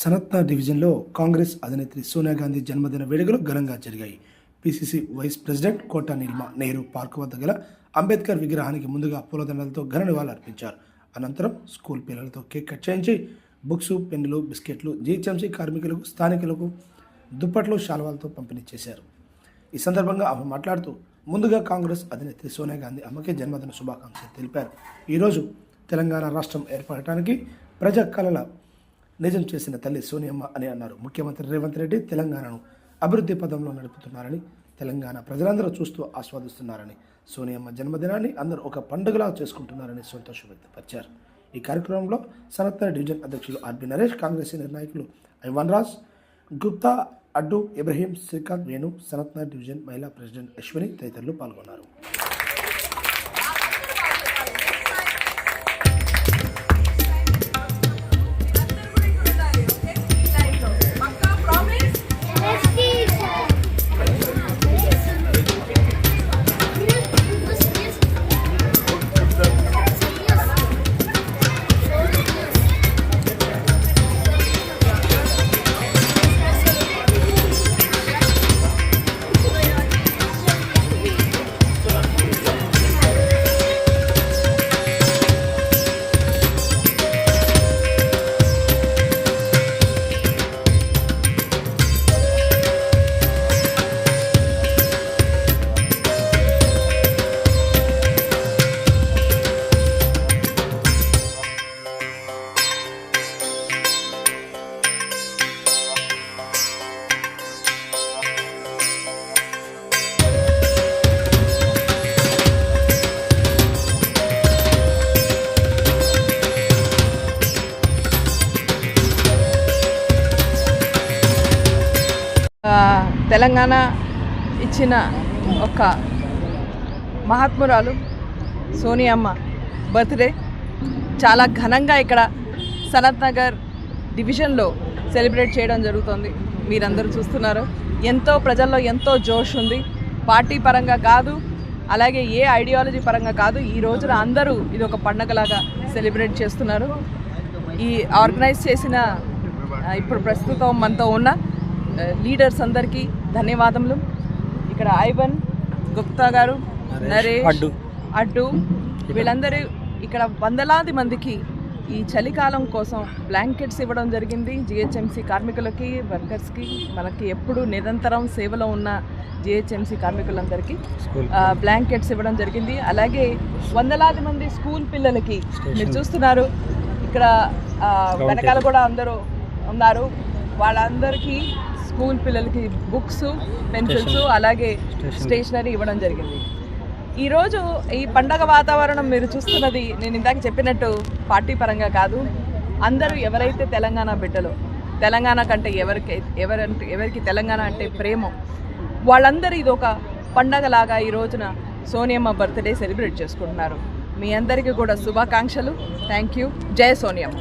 సనత్నా డివిజన్లో కాంగ్రెస్ అధినేత్రి సోనియా గాంధీ జన్మదిన వేడుకలు ఘనంగా జరిగాయి. PCC vice president Kota Neelima Nehru park వద్ద గల అంబేద్కర్ విగ్రహానికి ముందుగా పూలదండలతో ఘన నివాళులర్పించారు అనంతరం స్కూల్ పిల్లలతో కేక్ కట్ చేయించి బుక్స్ పెన్నులు బిస్కెట్లు జీహెచ్ఎంసీ కార్మికులకు స్థానికులకు దుప్పట్లు శాల్వాలతో పంపిణీ చేశారు. ఈ సందర్భంగా ఆమె మాట్లాడుతూ ముందుగా కాంగ్రెస్ అధినేత్రి సోనియా గాంధీ అమ్మకే జన్మదిన శుభాకాంక్షలు తెలిపారు. ఈరోజు తెలంగాణ రాష్ట్రం ఏర్పడటానికి ప్రజా కళల నిజం చేసిన తల్లి సోనియమ్మ అని అన్నారు. ముఖ్యమంత్రి రేవంత్ రెడ్డి తెలంగాణను అభివృద్ధి పదంలో నడుపుతున్నారని తెలంగాణ ప్రజలందరూ చూస్తూ ఆస్వాదిస్తున్నారని సోనియమ్మ జన్మదినాన్ని అందరూ ఒక పండుగలా చేసుకుంటున్నారని సంతోషం వ్యక్తపరిచారు. ఈ కార్యక్రమంలో సనత్న డివిజన్ అధ్యక్షులు ఆర్బి నరేష్ కాంగ్రెస్ సీనియర్ నాయకులు ఐవాన్ రాజ్ గుప్తా అడ్డు ఇబ్రహీం శ్రీకాంత్ వేణు సనత్న డివిజన్ మహిళా ప్రెసిడెంట్ అశ్విని తదితరులు పాల్గొన్నారు. తెలంగాణ ఇచ్చిన ఒక మహాత్మురాలు సోనియమ్మ బర్త్డే. చాలా ఘనంగా ఇక్కడ సనత్ నగర్ డివిజన్లో సెలబ్రేట్ చేయడం జరుగుతుంది. మీరందరూ చూస్తున్నారు. ఎంతో ప్రజల్లో ఎంతో జోష్ ఉంది. పార్టీ పరంగా కాదు అలాగే ఏ ఐడియాలజీ పరంగా కాదు ఈ రోజున అందరూ ఇది ఒక పండగలాగా సెలబ్రేట్ చేస్తున్నారు. ఈ ఆర్గనైజ్ చేసిన ఇప్పుడు ప్రస్తుతం మనతో ఉన్న లీడర్స్ అందరికీ ధన్యవాదములు. ఇక్కడ ఐవన్ గుప్తా గారు నరేష్ అడ్డు. వీళ్ళందరూ ఇక్కడ వందలాది మందికి ఈ చలికాలం కోసం బ్లాంకెట్స్ ఇవ్వడం జరిగింది. జిహెచ్ఎంసీ కార్మికులకి వర్కర్స్కి మనకి ఎప్పుడు నిరంతరం సేవలో ఉన్న జిహెచ్ఎంసీ కార్మికులందరికీ బ్లాంకెట్స్ ఇవ్వడం జరిగింది. అలాగే వందలాది మంది స్కూల్ పిల్లలకి మీరు చూస్తున్నారు. ఇక్కడ వెనకాల కూడా అందరూ ఉన్నారు. వాళ్ళందరికీ స్కూల్ పిల్లలకి బుక్స్ పెన్సిల్స్ అలాగే స్టేషనరీ ఇవ్వడం జరిగింది. ఈరోజు ఈ పండగ వాతావరణం మీరు చూస్తున్నది నేను ఇందాక చెప్పినట్టు పార్టీ పరంగా కాదు. అందరూ ఎవరైతే తెలంగాణ బిడ్డలో తెలంగాణ కంటే ఎవరికి ఎవరంటే ఎవరికి తెలంగాణ అంటే ప్రేమ వాళ్ళందరూ ఇది ఒక పండగలాగా ఈ రోజున సోనియమ్మ బర్త్డే సెలబ్రేట్ చేసుకుంటున్నారు. మీ అందరికీ కూడా శుభాకాంక్షలు. Thank you. జై సోనియమ్మ.